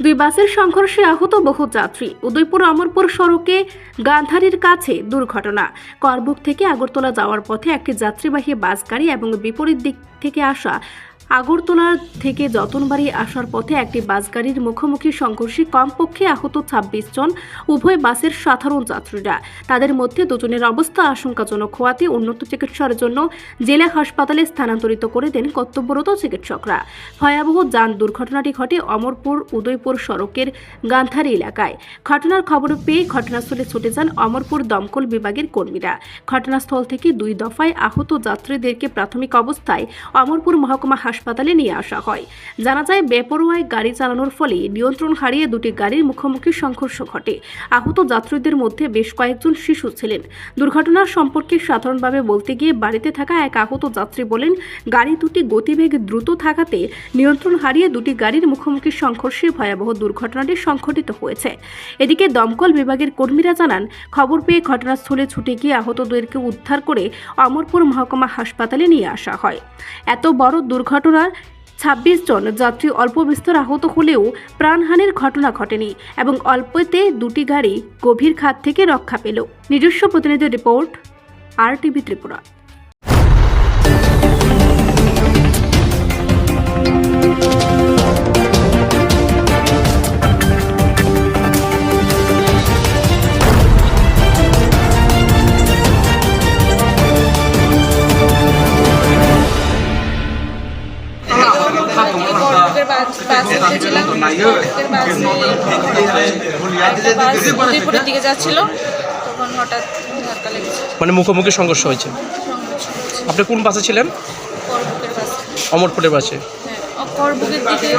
দুই বাসের সংঘর্ষে আহত বহু যাত্রী। উদয়পুর অমরপুর সড়কে গান্ধারীর কাছে দুর্ঘটনা। করবুক থেকে আগরতলা যাওয়ার পথে একটি যাত্রীবাহী বাস গাড়ি এবং বিপরীত দিক থেকে আসা আগরতলা থেকে যতনবাড়ি আসার পথে একটি বাস গাড়ির মুখোমুখি সংঘর্ষে কমপক্ষে আহত ছাব্বিশ জন উভয় বাসের সাধারণ যাত্রীরা। তাদের মধ্যে দুজনের অবস্থা আশঙ্কাজনক হওয়াতে উন্নত চিকিৎসার জন্য জেলা হাসপাতালে স্থানান্তরিত করে দেন কর্তব্যরত চিকিৎসকরা। ভয়াবহ যান দুর্ঘটনাটি ঘটে অমরপুর উদয়পুর সড়কের গান্ধারী এলাকায়। ঘটনার খবর পেয়ে ঘটনাস্থলে ছুটে যান অমরপুর দমকল বিভাগের কর্মীরা। ঘটনাস্থল থেকে দুই দফায় আহত যাত্রীদেরকে প্রাথমিক অবস্থায় অমরপুর মহকুমা হাসপাতালে নিয়ে আসা হয়। জানা যায়, বেপরোয়ায় গাড়ি চালানোর ফলে নিয়ন্ত্রণ হারিয়ে দুটি গাড়ির মুখোমুখি সংঘর্ষ ঘটে। আহত যাত্রীদের মধ্যে বেশ কয়েকজন শিশু ছিলেন। দুর্ঘটনার সম্পর্কে সাধারণভাবে বলতে গিয়ে বাড়িতে থাকা এক আহত যাত্রী বলেন, গাড়ি দুটি গতিবেগ দ্রুত থাকাতে নিয়ন্ত্রণ হারিয়ে দুটি গাড়ির মুখোমুখি সংঘর্ষে ভয়াবহ দুর্ঘটনাটি সংঘটিত হয়েছে। এদিকে দমকল বিভাগের কর্মীরা জানান, খবর পেয়ে ঘটনাস্থলে ছুটে গিয়ে আহতদেরকে উদ্ধার করে অমরপুর মহকুমা হাসপাতালে নিয়ে আসা হয়। এত বড় দুর্ঘটনার ছাব্বিশ জন যাত্রী অল্প বিস্তর আহত হলেও প্রাণহানির ঘটনা ঘটেনি এবং অল্পতে দুটি গাড়ি গভীর খাত থেকে রক্ষা পেল। নিজস্ব প্রতিনিধি রিপোর্ট আর টিভি ত্রিপুরা। উঠেছিলাম কর্ণাটকের বাসে একটা বাস উদয়পুরের দিকে যাচ্ছিল তখন হঠাৎ ধাক্কা লেগেছে। মানে মুখোমুখি সংঘর্ষ হয়েছে? আপনি কোন বাসে ছিলেন? অমরপুরের বাসে। হ্যাঁ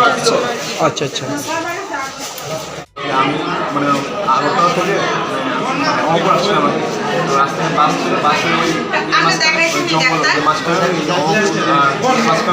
আর কি। আচ্ছা আচ্ছা। আমি মানে আগরতলা থেকে মানে আসছিলাম রাস্তায় বাস ছিল বাসে ওই ওই জঙ্গল মাঝখানে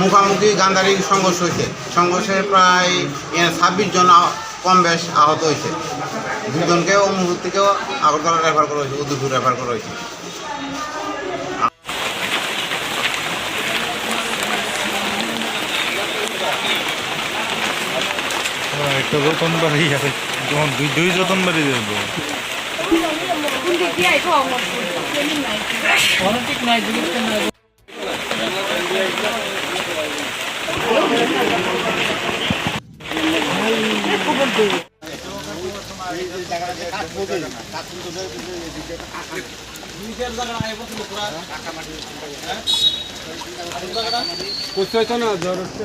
মুখামুখি গান্ধারি সংঘর্ষ হয়েছে। সংঘর্ষে প্রায় ছাব্বিশ জন কম বেশ আহত হয়েছে। দুজনকে ও মুহূর্ত থেকেও আগরতলা রেফার করা হয়েছে উদয়পুর রেফার করা হয়েছে। একটা রতন বাড়ি আছে। যখন দুই দুই রতন বাড়ি যাব কোথায় না জ্বর হচ্ছে